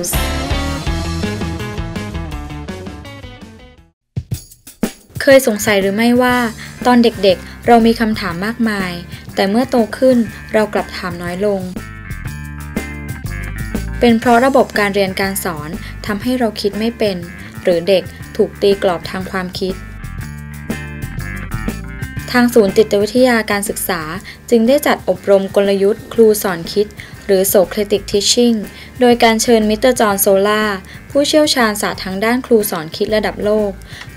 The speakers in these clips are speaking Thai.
Moms เคยสงสัยหรือไม่ว่า ตอนเด็กๆ เรามีคำถามมากมาย แต่เมื่อโตขึ้นเรากลับถามน้อยลง เป็นเพราะระบบการเรียนการสอนทำให้เราคิดไม่เป็น หรือเด็กถูกตีกรอบทางความคิดทางศูนย์จิตวิทยาการศึกษาจึงได้จัดอบรมกลยุทธ์ ครูสอนคิด หรือ Socratic Teaching โดยการเชิญมิสเตอร์จอห์นโซล่าผู้เชี่ยวชาญศาสตร์ทางด้านครูสอนคิดระดับโลก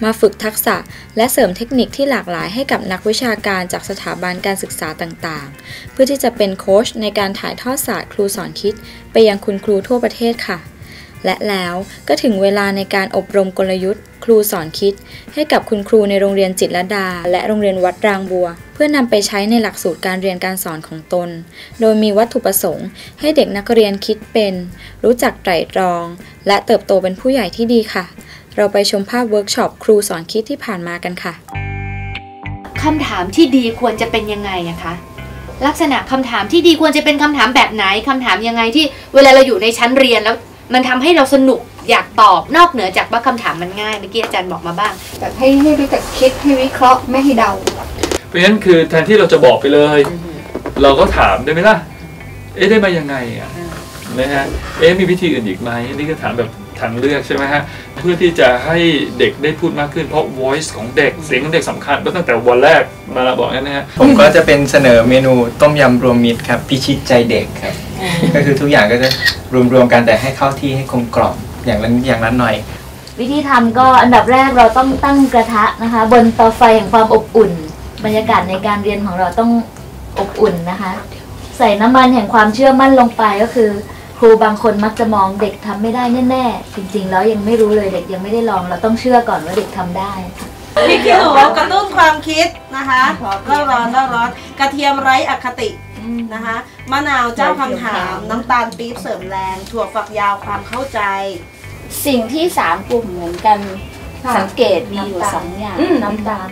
มาฝึกทักษะและเสริมเทคนิคที่หลากหลายให้กับนักวิชาการจากสถาบันการศึกษาต่างๆ เพื่อที่จะเป็นโค้ชในการถ่ายทอดศาสตร์ครูสอนคิด ไปยังคุณครูทั่วประเทศค่ะ และแล้วก็ถึงเวลาในการอบรมกลยุทธ์ ครูสอนคิด ให้กับคุณครูในโรงเรียนจิตรดา และโรงเรียนวัดรางบัวเพื่อนำไปใช้ในหลักสูตรการเรียนการสอนของตน โดยมีวัตถุประสงค์ ให้เด็กนักเรียนคิดเป็น รู้จักไตร่ตรอง และเติบโตเป็นผู้ใหญ่ที่ดีค่ะ เราไปชมภาพเวิร์กช็อปครูสอนคิดที่ผ่านมากันค่ะคำถามที่ดีควรจะเป็นยังไงอะคะ ลักษณะคำถามที่ดีควรจะเป็นคำถามแบบไหนคำถามยังไงที่เวลาเราอยู่ในชั้นเรียนแล้วมันทำให้เราสนุกอยากตอบนอกเหนือจากว่าคำถามมันง่ายเมื่อกี้อาจารย์บอกมาบ้างแต่ให้ให้รู้จักคิดให้วิเคราะห์ไม่ให้เดาเพ ราะฉะนั้นคือแทนที่เราจะบอกไปเลย เราก็ถามได้ไหมล่ะ เอ๊ะได้มายังไงอะนะฮะเอ๊ะมีวิธีอื่นอีกไหมอันนี่ก็ถามแบบทางเลือกใช่ไหมฮะเพื่อที่จะให้เด็กได้พูดมากขึ้นเพราะ voice ของเด็กเสียงของเด็กสำคัญตั้งแต่วันแรกมาเราบอกงั้นนะฮะผมก็จะเป็นเสนอเมนูต้มยำรวมมิตรครับพิชิตใจเด็กครับ ก็คือทุกอย่างก็จะรวมๆกันแต่ให้เข้าที่ให้กลมกล่อมอย่างละอย่างละหน่อย วิธีทำก็อันดับแรกเราต้องตั้งกระทะนะคะ บนเตาไฟแห่งความอบอุ่น บรรยากาศในการเรียนของเราต้องอบอุ่นนะคะ ใส่น้ำมันแห่งความเชื่อมั่นลงไปก็คือ ครูบางคนมักจะมองเด็กทำไม่ได้แน่ๆจริง ๆ แล้วยังไม่รู้เลยเด็กยังไม่ได้ลอง เราต้องเชื่อก่อนว่าเด็กทำได้ค่ะพริกขี้หนูกระตุ้นความคิดนะคะก็ร้อนแล้วร้อนกระเทียมไร้อคตินะคะมะนาวเจ้าคำถามน้ำตาลปี๊บเสริมแรง ถั่วฝักยาวความเข้าใจ สิ่งที่สามกลุ่มเหมือนกันค่ะสังเกตมีอยู่น้ำตาลสองอย่างน้ำตาล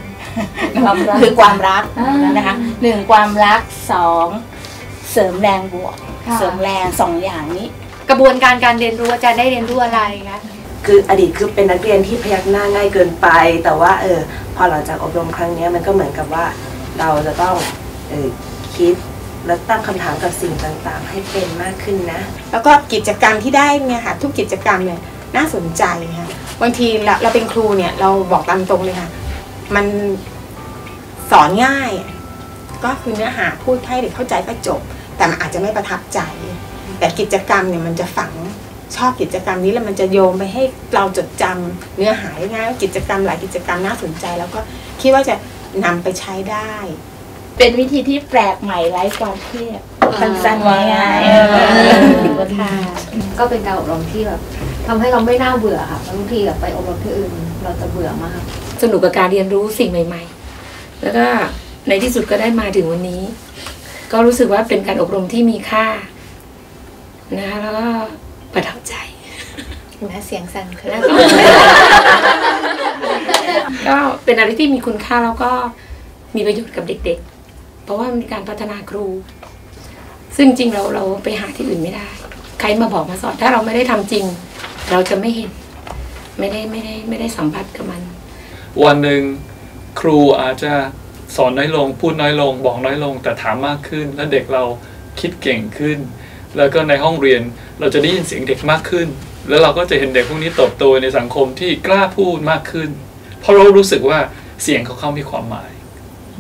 ความรักคือความรักอ่านนะคะหนึ่งความรักสองเสริมแรงบวกค่ะเสริมแรงสองอย่างนี้ กระบวนการการเรียนรู้อาจารย์ได้เรียนรู้อะไรคะคืออดีตคือเป็นนักเรียนที่พยักหน้าง่ายเกินไป แต่ว่าเออพอหลังจากอบรมครั้งเนี้ยมันก็เหมือนกับว่าเราจะต้องเออคิดและตั้งคำถามกับสิ่งต่างๆ ให้เป็นมากขึ้นนะ แล้วก็กิจกรรมที่ได้เนี่ยค่ะทุกกิจกรรมเนี่ยน่าสนใจค่ะบางทีเราเราเป็นครูเนี่ยเราบอกตามตรงเลยค่ะ มันสอนง่าย ก็คือเนื้อหาพูดให้เด็กเข้าใจก็จบ แต่มันอาจจะไม่ประทับใจ แต่กิจกรรมเนี่ยมันจะฝังชอบกิจกรรมนี้แล้วมันจะโยงไปให้เราจดจำเนื้อหาได้ง่ายว่ากิจกรรมหลายกิจกรรมน่าสนใจ แล้วก็คิดว่าจะนำไปใช้ได้ เป็นวิธีที่แปลกใหม่ไร้ความเครียดสั้นๆง่ายๆเออค่ะก็เป็นการอบรมที่แบบ ทำให้เราไม่น่าเบื่อค่ะบางทีแบบไปอบรมที่อื่น เราจะเบื่อมาก สนุกกับการเรียนรู้สิ่งใหม่ ๆ แล้วก็ในที่สุดก็ได้มาถึงวันนี้ ก็รู้สึกว่าเป็นการอบรมที่มีค่านะคะแล้วก็ประทับใจนะเสียงสั่นเคแล้วก็ก็เป็นอะไรที่มีคุณค่าแล้วก็มีประโยชน์กับเด็ก ๆ เพราะว่ามันมีการพัฒนาครู ซึ่งจริงเราเราไปหาที่อื่นไม่ได้ ใครมาบอกมาสอนถ้าเราไม่ได้ทำจริง เราจะไม่เห็นไม่ได้ไม่ได้ไม่ได้สัมผัสกับมัน วันหนึ่งครูอาจจะสอนน้อยลง พูดน้อยลง บอกน้อยลง แต่ถามมากขึ้น แล้วเด็กเราคิดเก่งขึ้น แล้วก็ในห้องเรียนเราจะได้ยินเสียงเด็กมากขึ้น แล้วเราก็จะเห็นเด็กพวกนี้เติบโตในสังคมที่กล้าพูดมากขึ้น เพราะเรารู้สึกว่าเสียงของเขามีความหมาย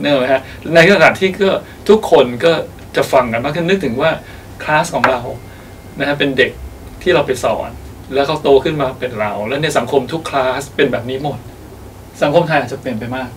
เนอะฮะในขณะที่ก็ทุกคนก็จะฟังกันมากขึ้นนึกถึงว่าคลาสของเรานะฮะเป็นเด็กที่เราไปสอน แล้วเขาโตขึ้นมาเป็นเรา แล้วในสังคมทุกคลาสเป็นแบบนี้หมด สังคมไทยอาจจะเปลี่ยนไปมาก